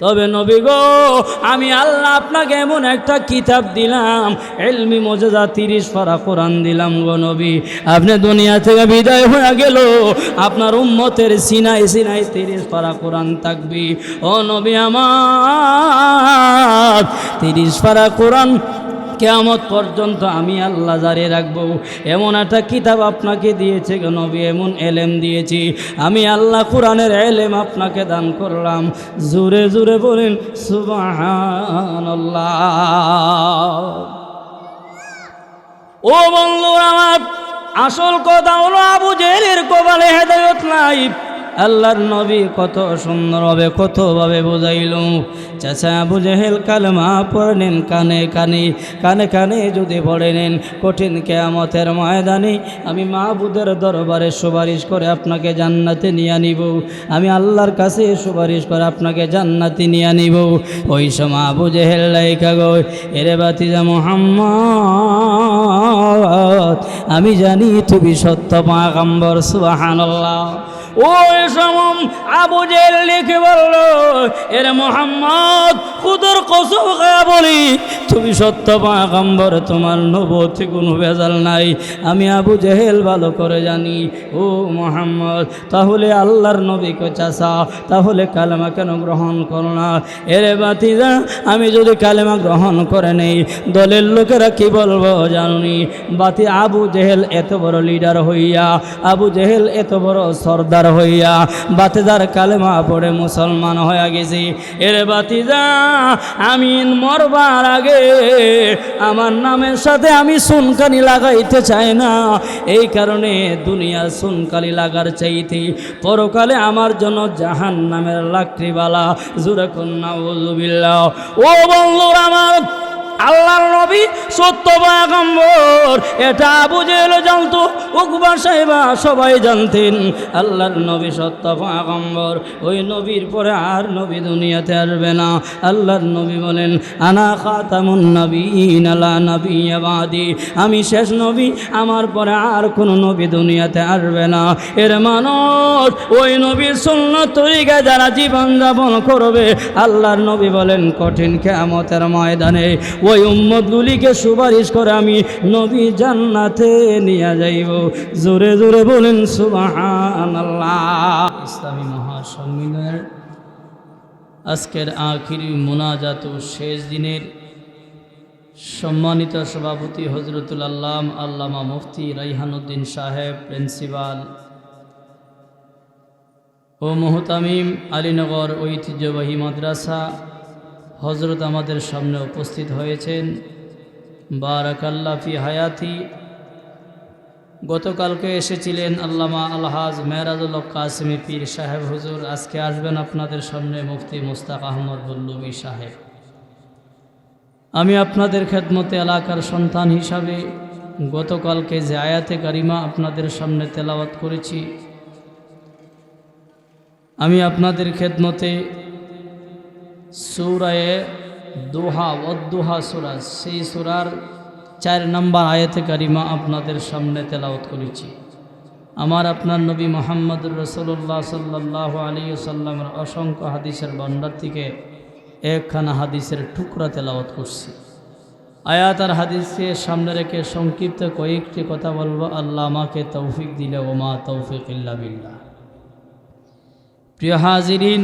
তবে নবী গো, আমি আল্লাহ আপনাকে এমন একটা কিতাব দিলাম, এলমি মজেদা তিরিশ ফারা কোরআন দিলাম গো নবী। আপনি দুনিয়া থেকে বিদায় হয়ে গেল, আপনার উম্মতের সিনাই সিনাই তিরিশ ফারা কোরআন থাকবি। ও নবী আমার, তিরিশ ফারা কোরআন কেয়ামত পর্যন্ত আমি আল্লাহ জারি রাখব। এমন একটা কিতাব আপনাকে দিয়েছে নবী, এমন এলেম দিয়েছি। আমি আল্লাহ কোরআনের এলেম আপনাকে দান করলাম। জোরে জোরে বলেন, সুবহানাল্লাহ। ও বন্ধু আমার, আসল কথা হলো আবু জেলের কপালে হেদায়ত নাই। আল্লাহর নবী কত সুন্দরভাবে, কতভাবে বোঝাইল। চাচা আবু জেহেল কালমা পড়েন কানে কানে কানে কানে যদি পড়ে নেন কঠিন কেয়ামতের ময়দানে আমি মাহবুদের দরবারে সুপারিশ করে আপনাকে জান্নাতে নিয়ে নিব। আমি আল্লাহর কাছে সুপারিশ করে আপনাকে জান্নাতে নিয়ে নিব। ওই সময় আবু জেহেল লাইকা গো, এরে বাতিজা মোহাম্মদ, আমি জানি তুমি সত্য পাগম্বর সুবহানাল্লাহ। ওই সমম আবু জেল লিখে বলল, এর মোহাম্মদ কুদর কসম বলি, তুমি সত্য পাগম্বর, তোমার নবতি কোনো ভেজাল নাই। আমি আবু জেহেল ভালো করে জানি। ও মোহাম্মদ, তাহলে আল্লাহর নবীকে চাষা তাহলে কালেমা কেন গ্রহণ করো না? এরে বাতিজা আমি যদি কালেমা গ্রহণ করে নেই, দলের লোকেরা কি বলব জানি বাতি আবু জেহেল এত বড় লিডার হইয়া, আবু জেহেল এত বড় সর্দার হইয়া, বাতিদার কালেমা পড়ে মুসলমান হয়ে গেছি। এরে বাতিজা আমি মরবার আগে আমার নামের সাথে আমি সুনকানি লাগাইতে চাই না। এই কারণে দুনিয়ার সুনকালি লাগার চাইতে পরকালে আমার জন্য জাহান নামের লাকড়িবালা জুরে কন্যা ওজুবিল্লা ও বন্ধুর আমার সত্য পাগম্বর এটা বুঝেল জানতো। উকবা সাহেবা সবাই জানতেন, আল্লাহর নবী সত্য পাগম্বর ওই নবীর পরে আর নবী দুনিয়াতে আসবে না। আল্লাহর নবী বলেন, আনা খাতামুন নবীন আলা নবী আবাদি আমি শেষ নবী, আমার পরে আর কোনো নবী দুনিয়াতে আসবে না। এর মানুষ ওই নবীর শূন্য তরিকা যারা জীবন যাপন করবে, আল্লাহর নবী বলেন, কঠিন কেমতের ময়দানে ওই উম্মতগুলিকে সুপারিশ করে আমি নবী জান্নাতে নিয়ে যাইব। জোরে জোরে বলেন আল্লাহ ইসলামী মহাসম্মিলনের আজকের আখিরি মোনাজাত শেষ দিনের সম্মানিত সভাপতি হজরতুল আল্লাম আল্লামা মুফতি রাইহানুদ্দিন সাহেব, প্রিন্সিপাল ও মোহতামিম আলীনগর ঐতিহ্যবাহী মাদ্রাসা হজরত আমাদের সামনে উপস্থিত হয়েছেন। বারাকাল্লাফি হায়াতি। গতকালকে এসেছিলেন আল্লামা আলহাজ মেহরাজুল কাসমি পীর সাহেব হুজুর। আজকে আসবেন আপনাদের সামনে মুফতি মুস্তাক আহমদ বল্লবী সাহেব। আমি আপনাদের খেদমতে এলাকার সন্তান হিসাবে গতকালকে যে আয়াতে কারিমা আপনাদের সামনে তেলাওয়াত করেছি। আমি আপনাদের খেদমতে সুরায়ে দোহা অদ্দোহা সুরা। সেই সুরার চার নম্বর আয়াতে কারিমা আপনাদের সামনে তেলাওত করেছি। আমার আপনার নবী মোহাম্মদুর রসুল্লাহ সাল্লাহ আলী সাল্লামের অসংখ্য হাদিসের ভান্ডার থেকে একখানা হাদিসের টুকরা তেলাওয়াত করছি। আয়াত আর হাদিসকে সামনে রেখে সংক্ষিপ্ত কয়েকটি কথা বলব। আল্লাহ আমাকে তৌফিক দিলে, ওমা তৌফিক ইল্লা বিল্লাহ। প্রিয় হাজিরিন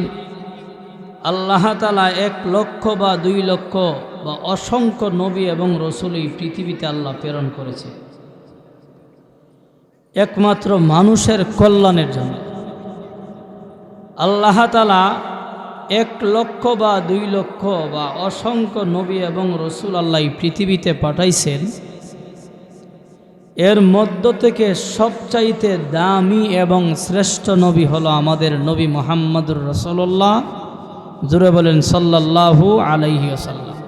আল্লাহ তালা এক লক্ষ বা দুই লক্ষ বা অসংখ্য নবী এবং রসুল এই পৃথিবীতে আল্লাহ প্রেরণ করেছে। একমাত্র মানুষের কল্যাণের জন্য। আল্লাহ তালা এক লক্ষ বা দুই লক্ষ বা অসংখ্য নবী এবং রসুল আল্লাহ পৃথিবীতে পাঠাইছেন। এর মধ্য থেকে সবচাইতে দামি এবং শ্রেষ্ঠ নবী হলো আমাদের নবী মোহাম্মদুর রসল্লাহ জুড়ে বলেন সল্লাহু আলাইহি সাল্লাম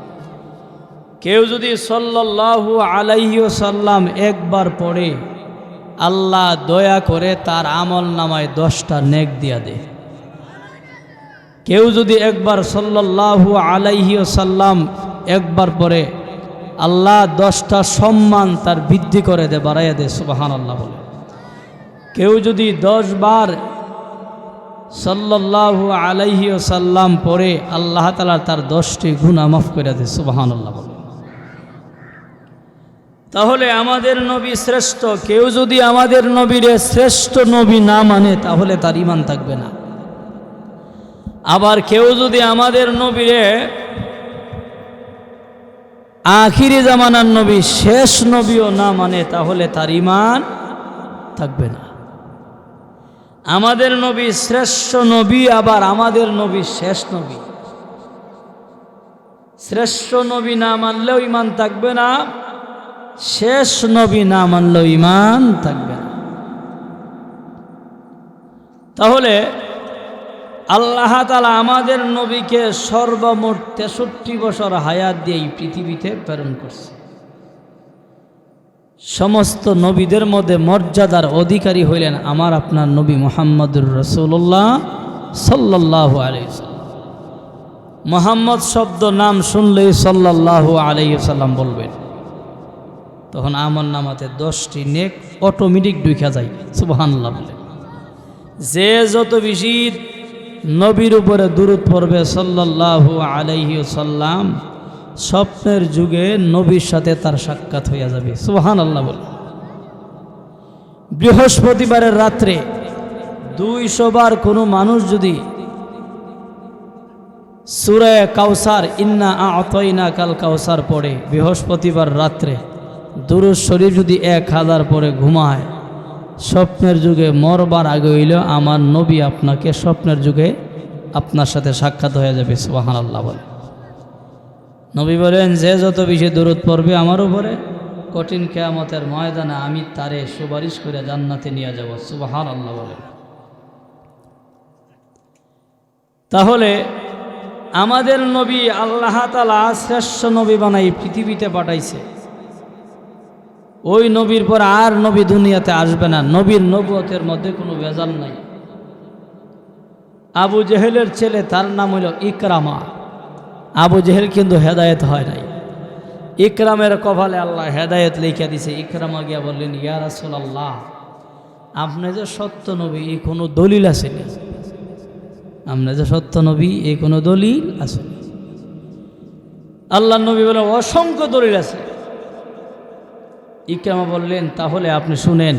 কেউ যদি সল্লাহু আলাইহি সাল্লাম একবার পড়ে, আল্লাহ দয়া করে তার আমল নামায় দশটা নেক দিয়া দে। কেউ যদি একবার সল্লাহু আলাইহি সাল্লাম একবার পরে আল্লাহ দশটা সম্মান তার বৃদ্ধি করে দে, বাড়াইয়া দে সুবাহান আল্লাহ বলে। কেউ যদি দশ বার সাল্লাল্লাহু আলাইহি ও সাল্লাম পরে আল্লাহ তালা তার দশটি গুণা মাফ করে দেয় সুবাহান আল্লাহ বলে। তাহলে আমাদের নবী শ্রেষ্ঠ, কেউ যদি আমাদের নবীরে শ্রেষ্ঠ নবী না মানে তাহলে তার ইমান থাকবে না। আবার কেউ যদি আমাদের নবীরে আখিরি জামানার নবী শেষ নবীও না মানে তাহলে তার ইমান থাকবে না। আমাদের নবী শ্রেষ্ঠ নবী, আবার আমাদের নবী শেষ নবী। শ্রেষ্ঠ নবী না মানলেও ইমান থাকবে না, শেষ নবী না মানলেও ইমান থাকবে না। তাহলে আল্লাহ তালা আমাদের নবীকে সর্বমোট তেষট্টি বছর হায়াত দিয়ে এই পৃথিবীতে প্রেরণ করছে। সমস্ত নবীদের মধ্যে মর্যাদার অধিকারী হইলেন আমার আপনার নবী মোহাম্মদুর রসুল্লাহ সাল্লাহ আলাইসাল্লাম মোহাম্মদ শব্দ নাম শুনলেই সাল্লাহ আলাইসাল্লাম বলবেন। তখন আমার নামাতে দশটি নেক অটোমেটিক ঢুকা যায়, সুবহানাল্লাহ বলে। যে যত বেশি নবীর উপরে দূরত পড়বে সাল্লাহ আলাইহি সাল্লাম স্বপ্নের যুগে নবীর সাথে তার সাক্ষাৎ হইয়া যাবে। সুহান আল্লাহ বলে। বৃহস্পতিবারের রাত্রে দুইশো বার কোনো মানুষ যদি সুরায় কাউসার ইন্না আতইনা কাল কাউসার পড়ে, বৃহস্পতিবার রাত্রে দুরুজ শরীফ যদি এক হাজার পরে ঘুমায়, স্বপ্নের যুগে মরবার আগে হইল আমার নবী আপনাকে স্বপ্নের যুগে আপনার সাথে সাক্ষাৎ হয়ে যাবে সুবাহান আল্লাহ বলে। নবী বলেন, যে যত বেশি দূরত পড়বে আমার উপরে, কঠিন কেয়ামতের ময়দানে আমি তারে সুপারিশ করে জান্নাতে নিয়ে যাব। সুবাহান আল্লাহ বলে তাহলে আমাদের নবী আল্লাহ তালা শ্রেষ্ঠ নবী বানাই পৃথিবীতে পাঠাইছে। ওই নবীর পর আর নবী দুনিয়াতে আসবে না। নবীর নবুয়তের মধ্যে কোনো ভেজাল নাই। আবু জেহেলের ছেলে তার নাম হইল ইকরামা। আবু জেহেল কিন্তু হেদায়েত হয় নাই। ইকরামের কপালে আল্লাহ হেদায়েত লিখে দিছে। ইকরামা গিয়া বললেন, ইয়া আল্লাহ আপনি যে সত্য নবী এই কোনো দলিল আসেনি? আপনি যে সত্য নবী এই কোনো দলিল আছে আল্লাহ নবী বলে অসংখ্য দলিল আছে। ইকরামা বললেন, তাহলে আপনি শুনেন,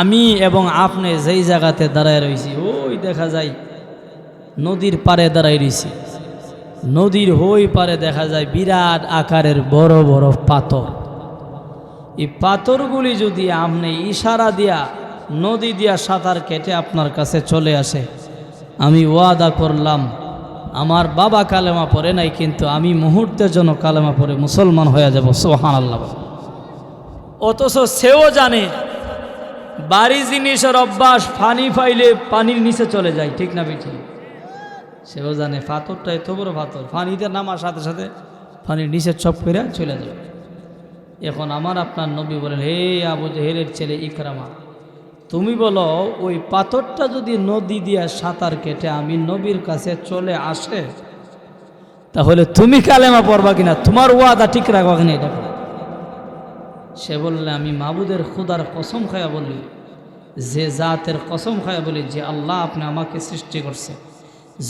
আমি এবং আপনি যেই জায়গাতে দাঁড়ায় রয়েছি, ওই দেখা যায় নদীর পারে দাঁড়াই রয়েছি। নদীর হই পারে দেখা যায় বিরাট আকারের বড় বড় পাথর। এই পাথরগুলি যদি আপনি ইশারা দিয়া, নদী দিয়া সাঁতার কেটে আপনার কাছে চলে আসে, আমি ওয়াদা করলাম, আমার বাবা কালেমা পড়ে নাই, কিন্তু আমি মুহূর্তের জন্য কালেমা পড়ে মুসলমান হয়ে যাব সোহান আল্লাহ অথচ সেও জানে, বাড়ি জিনিসের অভ্যাস পানি পাইলে পানির নিচে চলে যায়, ঠিক না বেঠি সেও জানে পাথরটা এত বড় পাথর পানিতে নামার সাথে সাথে ফানির নিচে চপ করে চলে যাবে এখন আমার আপনার নবী বলেন, হে আবু জেহেলের ছেলে ইকরামা, তুমি বলো, ওই পাথরটা যদি নদী দিয়ে সাঁতার কেটে আমি নবীর কাছে চলে আসে, তাহলে তুমি কালেমা পড়বা কিনা? তোমার ওয়াদা ঠিক রাখবা কিনা এটা সে বললে, আমি মাবুদের খুদার কসম খায়া বলি, যে জাতের কসম খায়া বলি যে আল্লাহ আপনি আমাকে সৃষ্টি করছে।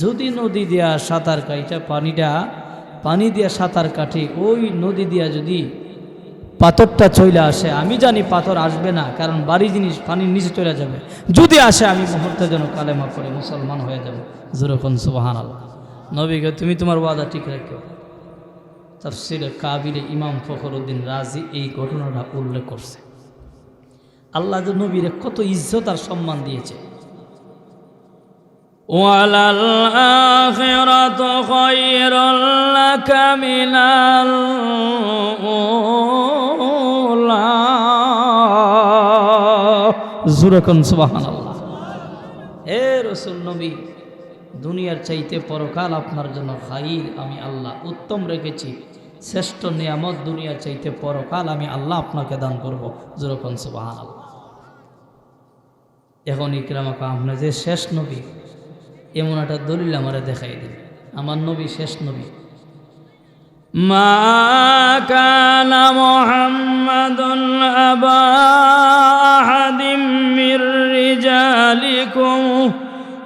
যদি নদী দিয়া সাঁতার কাইটা, পানিটা, পানি দিয়া সাঁতার কাটি, ওই নদী দিয়া যদি পাথরটা চলে আসে, আমি জানি পাথর আসবে না, কারণ বাড়ি জিনিস পানির নিচে চলে যাবে। যদি আসে, আমি মুহূর্তে যেন কালেমা করে মুসলমান হয়ে যাব। যেরকম সুবাহান আল্লাহ নবীকে তুমি তোমার ওয়াদা ঠিক রাখো তফসিরে কাবিরে ইমাম ফখরুদ্দিন রাজি এই ঘটনাটা উল্লেখ করছে। আল্লাহ নবীরে কত ইজ্জত আর সম্মান দিয়েছে। وَلَلْآخِرَةُ خَيْرٌ لَكَ مِنَ الْأُولَى জুরকন সুবহানাল্লাহ হে রসুল নবী দুনিয়ার চাইতে পরকাল আপনার জন্য খাইর আমি আল্লাহ উত্তম রেখেছি শ্রেষ্ঠ নিয়ামত দুনিয়ার চাইতে পরকাল আমি আল্লাহ আপনাকে দান করব যেরকম সুবাহান আল্লাহ এখন ইকরামাকা আপনার যে শেষ নবী এমন একটা দলিল আমারে দেখাই দিন আমার নবী শেষ নবী মা কানা মুহাম্মাদুন আবা আহাদিম মির রিজালিকুম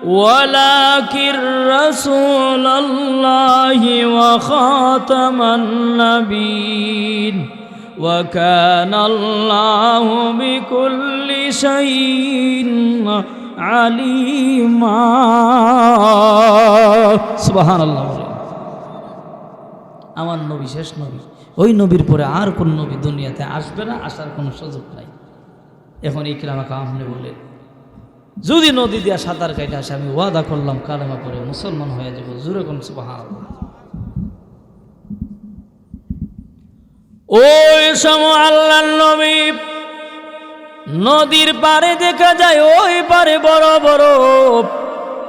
ولكن رسول الله وخاتم النبيين وكان الله بكل شيء আলিমা। আল্লাহ আমার নবী, শেষ নবী। ওই নবীর পরে আর কোন নবী দুনিয়াতে আসবে না, আসার কোনো সুযোগ নাই। এখন ইকরামা কামনে বলে, যদি নদী দিয়া সাঁতার কাটে আসে, আমি ওয়াদা করলাম, কালেমা পরে মুসলমান হয়ে যাব জুড়ে কোন সুবাহ ওই সময় আল্লাহ নবী নদীর পারে দেখা যায়, ওই পারে বড় বড়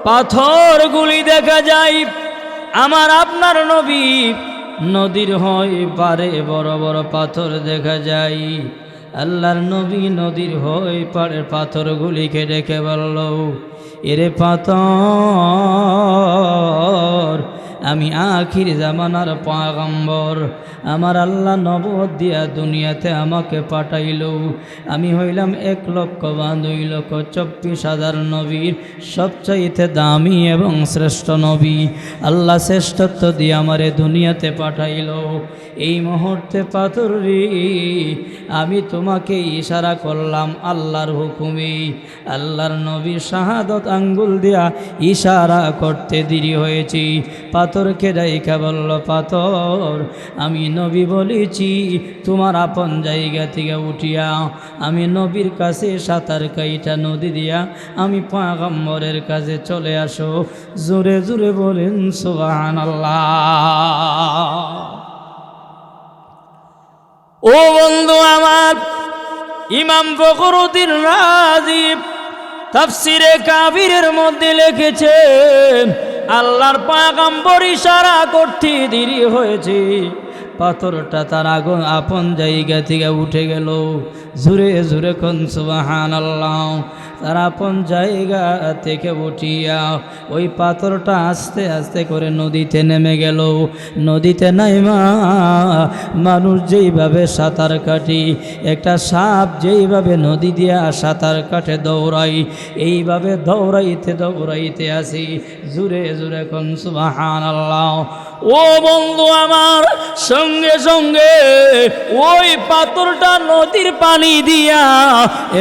পাথরগুলি দেখা যায়। আমার আপনার নবী নদীর হয় পারে বড় বড় পাথর দেখা যায়। আল্লাহর নবী নদীর হয় পারে পাথরগুলিকে ডেকে বলল, এরে পাথর আমি আখির জামানার পাগম্বর আমার আল্লাহ নবদ দিয়া দুনিয়াতে আমাকে পাঠাইল। আমি হইলাম এক লক্ষ বা দুই লক্ষ চব্বিশ হাজার নবীর সবচাইতে দামি এবং শ্রেষ্ঠ নবী। আল্লাহ শ্রেষ্ঠত্ব দিয়ে আমারে দুনিয়াতে পাঠাইল। এই মুহূর্তে পাথর, আমি তোমাকে ইশারা করলাম আল্লাহর হুকুমে। আল্লাহর নবী শাহাদত আঙ্গুল দিয়া ইশারা করতে দেরি হয়েছে। পাথরকে ডাইকা বলল, পাথর, আমি নবী বলেছি, তোমার আপন জায়গা থেকে উঠিয়া আমি নবীর কাছে সাঁতার কাইটা নদী দিয়া আমি পাগম্বরের কাছে চলে আসো। জোরে জোরে বলেন সোহান ও বন্ধু আমার, ইমাম ফখরুদ্দিন রাজীব তাফসিরে কাবিরের মধ্যে লিখেছেন আল্লাহর পাগাম্বর ইশারা করতে দেরি হয়েছে। পাথরটা তার আগুন আপন জায়গা থেকে উঠে গেল। জুরে জুরে কনসুবাহান আল্লাহ তার আপন জায়গা থেকে উঠিয়া ওই পাথরটা আস্তে আস্তে করে নদীতে নেমে গেল। নদীতে নাইমা মানুষ যেইভাবে সাঁতার কাটি, একটা সাপ যেইভাবে নদী দিয়া সাঁতার কাটে দৌড়াই এইভাবে দৌড়াইতে দৌড়াইতে আসি। জুরে জুরে কোন সুবাহান আল্লাহ ও বন্ধু আমার, সঙ্গে সঙ্গে ওই পাথরটা নদীর পানি দিয়া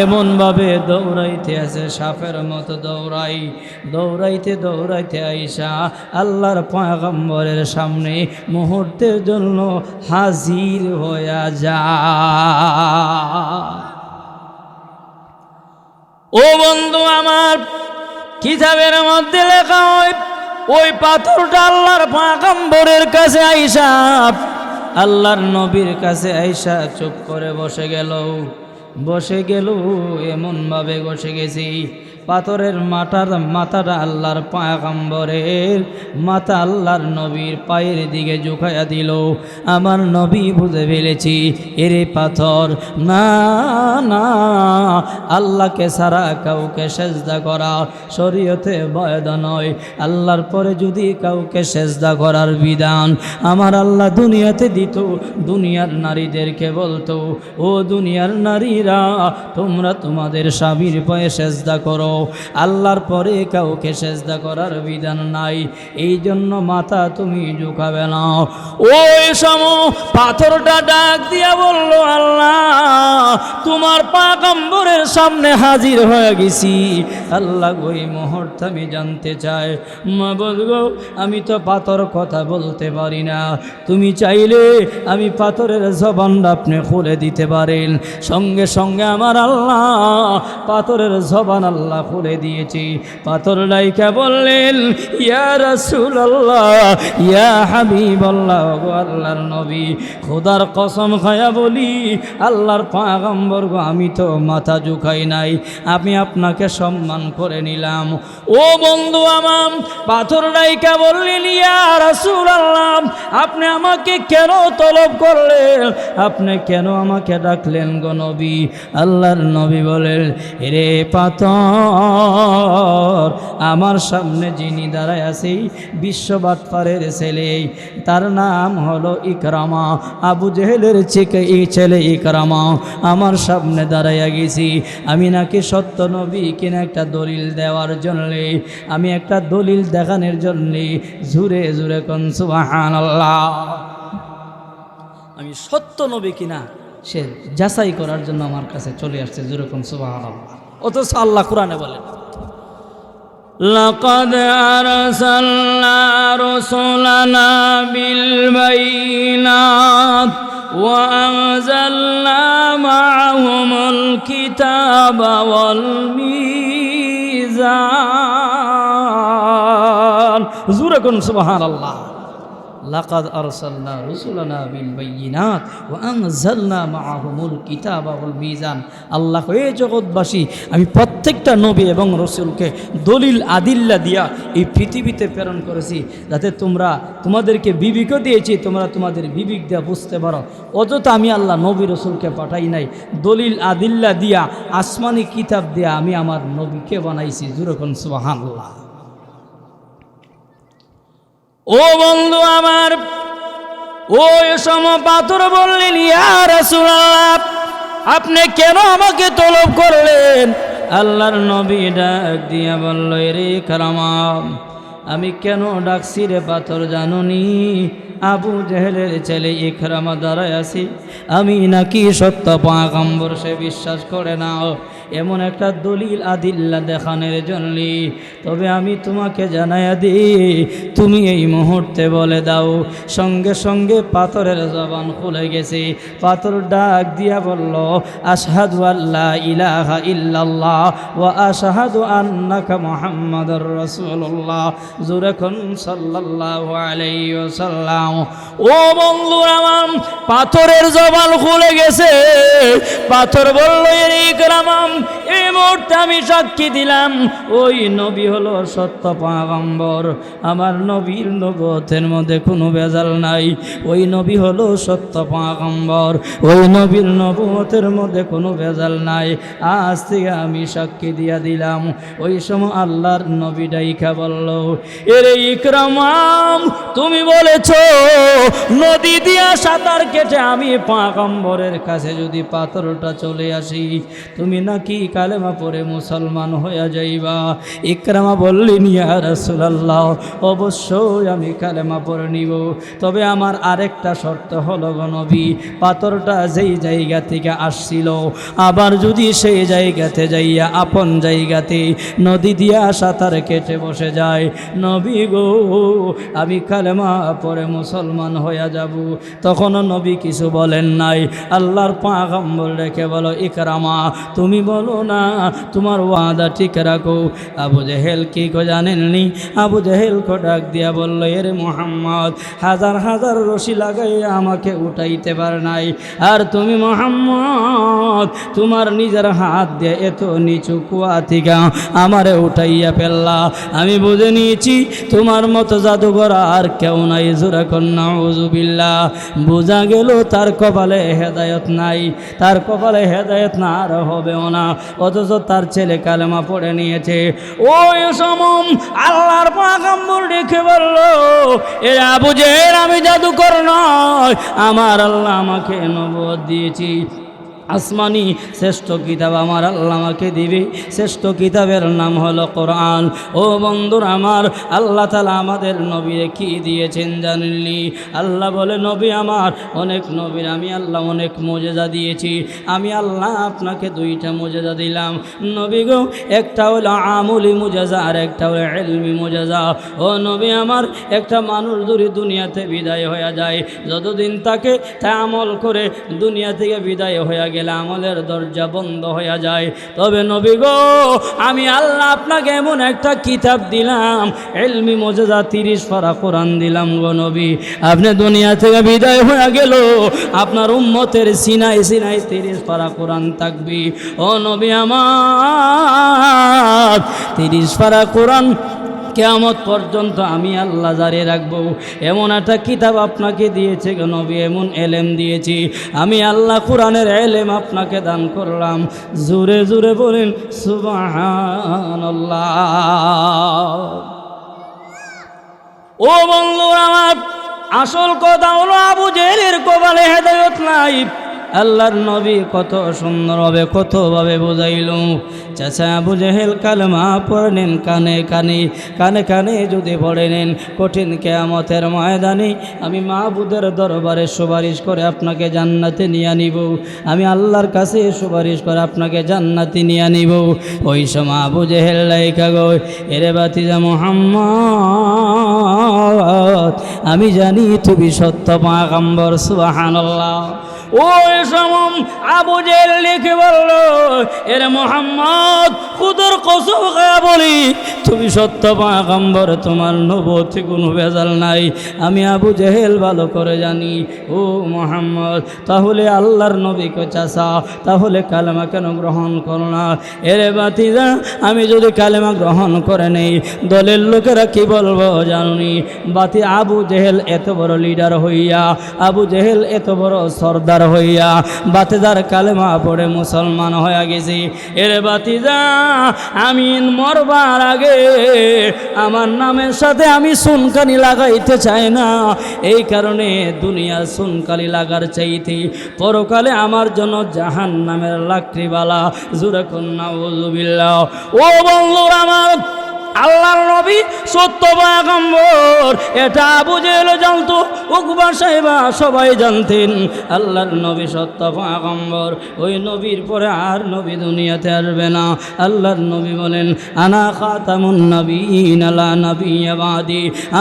এমনভাবে দৌড়াইতে আছে, সাপের মতো দৌড়াই, দৌড়াইতে দৌড়াইতে আইসা আল্লাহর পয়গম্বরের সামনে মুহূর্তের জন্য হাজির হয়ে যা। ও বন্ধু আমার, কিতাবের মধ্যে লেখা ওই পাথরটা আল্লাহর পাগম্বরের কাছে আইসা, আল্লাহর নবীর কাছে আইসা চুপ করে বসে গেল। বসে গেল, এমনভাবে বসে গেছি পাথরের মাথার মাথাটা আল্লাহর পায়গাম্বরের মাথা আল্লাহর নবীর পায়ের দিকে ঝুঁকাইয়া দিল। আমার নবী বুঝে ফেলেছি, এরে পাথর না না, আল্লাহকে সারা কাউকে সেজদা করা শরীয়তে বয়দা নয়। আল্লাহর পরে যদি কাউকে সেজদা করার বিধান আমার আল্লাহ দুনিয়াতে দিত, দুনিয়ার নারীদেরকে বলতো, ও দুনিয়ার নারীরা, তোমরা তোমাদের স্বামীর পায়ে সেজদা করো। আল্লাহর পরে কাউকে সেজদা করার বিধান নাই। এই জন্য মাথা তুমি ঝুঁকাবে না। ওই সম, পাথরটা ডাক দিয়া বলল, আল্লাহ, তোমার পাগম্বরের সামনে হাজির হয়ে গেছি। আল্লাহ ওই মুহূর্তে আমি জানতে চাই। মা বলব আমি তো পাথর কথা বলতে পারি না। তুমি চাইলে আমি পাথরের জবানটা আপনি খুলে দিতে পারেন। সঙ্গে সঙ্গে আমার আল্লাহ, পাথরের জবান আল্লাহ খুলে দিয়েছি। পাথর লাইকা বললেন, ইয়া রাসূল আল্লাহ ইয়া হাবিব আল্লাহ আল্লাহর নবী, খোদার কসম খায়া বলি, আল্লাহর পাগম্বর গো, আমি তো মাথা ঝুঁকাই নাই, আমি আপনাকে সম্মান করে নিলাম। ও বন্ধু আমাম পাথর লাইকা বললেন, ইয়া রাসূল আল্লাহ আপনি আমাকে কেন তলব করলেন? আপনি কেন আমাকে ডাকলেন গো নবী? আল্লাহর নবী বলেন রে পাথর পর আমার সামনে যিনি দাঁড়ায় আছে, বিশ্ববাটপারের ছেলে। তার নাম হলো ইকরামা। আবু জেহেলের চেকে এই ছেলে ইকরামা। আমার সামনে দাঁড়াইয়া গেছি। আমি নাকি সত্য নবী কিনা একটা দলিল দেওয়ার জন্যে। আমি একটা দলিল দেখানোর জন্যে। জুড়ে কন সুবাহান আমি সত্য নবী কিনা, সে যাচাই করার জন্য আমার কাছে চলে আসছে। যেরকম সুবাহান অথচ আল্লাহ কোরআনে বলেন لقد أرسلنا رسلنا بالبينات وأنزلنا معهم الكتاب والميزان زوركم سبحان الله লাকাদ আরসালনা রসুলানা বিল বাইনাত ও মিজান। আল্লাহ এ জগৎবাসী, আমি প্রত্যেকটা নবী এবং রসুলকে দলিল আদিল্লা দিয়া এই পৃথিবীতে প্রেরণ করেছি যাতে তোমরা তোমাদেরকে বিবিকও দিয়েছি, তোমরা তোমাদের বিবিক দিয়া বুঝতে পারো। অযথা আমি আল্লাহ নবী রসুলকে পাঠাই নাই, দলিল আদিল্লা দিয়া, আসমানি কিতাব দিয়া আমি আমার নবীকে বানাইছি। জুরকন সুবাহ আল্লাহ ও বন্ধু আমার ওই সম পাথর বললেন ইয়ার আপনি কেন আমাকে তলব করলেন? আল্লাহর নবী ডাক দিয়া বলল রে কারামাম আমি কেন ডাকছি রে পাথর জানুনি? আবু জেহেলের ছেলে ইকরামা দাঁড়ায় আছি। আমি নাকি সত্য পাগম্বর সে বিশ্বাস করে না এমন একটা দলিল আদিল্লা দেখানোর জন্যে। তবে আমি তোমাকে জানাইয়া দিই, তুমি এই মুহূর্তে বলে দাও, সঙ্গে সঙ্গে পাথরের জবান খুলে গেছে। পাথর ডাক দিয়া বলল, আশহাদু আল্লাহ ইলাহা ইল্লাল্লাহ ও আশহাদু আন্নাকা মুহাম্মাদুর রাসূলুল্লাহ। জুরাকুন সাল্লাল্লাহু আলাইহি ওয়াসাল্লাম। ও বন্ধু আমার, পাথরের জবান খুলে গেছে। পাথর বলল, এর ইকরামাম এই মুহূর্তে আমি সাক্ষী দিলাম, ওই নবী হলো সত্য পাগম্বর আমার নবীর নবতের মধ্যে কোনো বেজাল নাই। ওই নবী হলো সত্য পাগম্বর ওই নবীর নবতের মধ্যে কোনো বেজাল নাই। আজ থেকে আমি সাক্ষী দিয়া দিলাম, ওই সময় আল্লাহর নবী ডাইকা বলল, এরে ইকরামাম তুমি বলেছ, নদী দিয়া সাঁতার কেটে আমি পাগম্বরের কাছে যদি পাথরটা চলে আসি, তুমি নাকি কালেমা পরে মুসলমান হইয়া যাইবা? ইকরামা বললেন, ইয়া রাসূলুল্লাহ, অবশ্যই আমি কালেমা পরে নিব। তবে আমার আরেকটা শর্ত হলো গো নবী, পাথরটা যেই জায়গা থেকে আসছিল, আবার যদি সেই জায়গাতে যাইয়া আপন জায়গাতে নদী দিয়া সাঁতার কেটে বসে যায়, নবী গো, আমি কালেমা পরে মুসলমান হইয়া যাব। তখনও নবী কিছু বলেন নাই। আল্লাহর পাগম্বর রেখে বলো, ইকরামা, তুমি বলো না, তোমার ওয়াদা ঠিক রাখো। আবু জেহেল কি কো জানেননি? আবু জেহেল কো ডাক দিয়া বলল, এর মোহাম্মদ, হাজার হাজার রশি লাগাই আমাকে উঠাইতে পার নাই। আর তুমি মোহাম্মদ, তোমার নিজের হাত দিয়ে এত নিচু কুয়া থেকে আমারে উঠাইয়া ফেললা। আমি বুঝে নিয়েছি, তোমার মতো জাদুঘর আর কেউ নাই, জোরা কন্যা উজুবিল্লা বোঝা গেল, তার কপালে হেদায়ত নাই। তার কপালে হেদায়ত না আর হবেও না। অথচ তার ছেলে কালেমা পড়ে নিয়েছে। ওই সমম আল্লাহর পাকাম্বর ডেকে বলল, এ আবু জেহের আমি জাদুকর নয়, আমার আল্লাহ আমাকে নবদ দিয়েছি। আসমানি শ্রেষ্ঠ কিতাব আমার আল্লাহ আমাকে দিবে। শ্রেষ্ঠ কিতাবের নাম হলো কোরআন। ও বন্ধুর আমার, আল্লাহ তালা আমাদের নবীরে কি দিয়েছেন জানলি আল্লাহ বলে, নবী আমার, অনেক নবীর আমি আল্লাহ অনেক মজেজা দিয়েছি। আমি আল্লাহ আপনাকে দুইটা মজেজা দিলাম। নবী গো, একটা হলো আমুলি মুজাজা আর একটা হলো এলমি মুজাজা ও নবী আমার, একটা মানুষ যদি দুনিয়াতে বিদায় হয়ে যায়, যতদিন তাকে তা আমল করে দুনিয়া থেকে বিদায় হয়ে গেলে আমলের দরজা বন্ধ হয়ে যায়। তবে নবী গো, আমি আল্লাহ আপনাকে এমন একটা কিতাব দিলাম, এলমি মজেদা তিরিশ পারা কোরআন দিলাম গো নবী। আপনি দুনিয়া থেকে বিদায় হয়ে গেল, আপনার উম্মতের সিনাই সিনাই তিরিশ পারা কোরআন থাকবি ও নবী আমার, তিরিশ পারা কোরআন কেয়ামত পর্যন্ত আমি আল্লাহ জারি রাখব। এমন একটা কিতাব আপনাকে দিয়েছে নবী, এমন এলেম দিয়েছি। আমি আল্লাহ কোরআনের এলেম আপনাকে দান করলাম। জোরে জোরে বলেন, সুবহানাল্লাহ। ও বন্ধুরা আমার, আসল কথা হলো আবু জেলের কপালে হেদায়ত নাই। আল্লাহর নবী কত সুন্দরভাবে, কতভাবে বোঝাইল। চাচা আবু জেহেল কালমা পড়ে নেন কানে কানে কানে কানে যদি পড়ে নেন কঠিন কেয়ামতের ময়দানে আমি মাহবুদের দরবারে সুপারিশ করে আপনাকে জান্নাতে নিয়ে নিব আমি আল্লাহর কাছে সুপারিশ করে আপনাকে জান্নাতে নিয়ে নিব ওই সময় আবু জেহেল লাইকা গো, এরে বাতিজা মোহাম্মদ, আমি জানি তুমি সত্য মা পাগম্বর সুবহানাল্লাহ। ওই সমম আবু জেল লিখে বলল, এর মোহাম্মদ খুদর কসম বলি, তুমি সত্য পাগম্বর, তোমার নবতি কোনো ভেজাল নাই। আমি আবু জেহেল ভালো করে জানি। ও মোহাম্মদ, তাহলে আল্লাহর নবীকে চাষা তাহলে কালেমা কেন গ্রহণ করো না? এরে বাতিজা আমি যদি কালেমা গ্রহণ করে নেই, দলের লোকেরা কি বলব জানুনি? বাতি আবু জেহেল এত বড় লিডার হইয়া, আবু জেহেল এত বড় সর্দার হইয়া বাতিদার কালেমা পড়ে মুসলমান হয়ে গেছি। এর বাতিজা আমি মরবার আগে আমার নামের সাথে আমি সুনকানি লাগাইতে চাই না। এই কারণে দুনিয়ার সুনকালি লাগার চাইতে পরকালে আমার জন্য জাহান নামের লাকড়িবালা ওজুবিল্লা ও বন্ধুর আমার আল্লাহর নবী সত্য পাগম্বর এটা বুঝেল জানতো উকবা সাহেবা, সবাই জানতেন আল্লাহর নবী সত্য পাগম্বর ওই নবীর পরে আর নবী দুনিয়াতে আসবে না। আল্লাহর নবী বলেন, আনা খাতামুন নবীন আলা নবী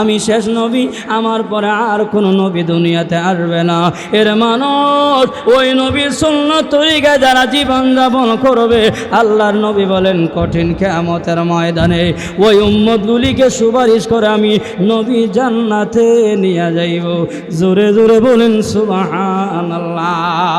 আমি শেষ নবী, আমার পরে আর কোনো নবী দুনিয়াতে আসবে না। এর মানুষ ওই নবীর শূন্য তরিকায় যারা জীবন যাপন করবে, আল্লাহর নবী বলেন, কঠিন কেমতের ময়দানে ওই উম্মতগুলিকে সুপারিশ করে আমি নবী জান্নাতে নিয়ে যাইব। জোরে জোরে বলেন সুবহানাল্লাহ।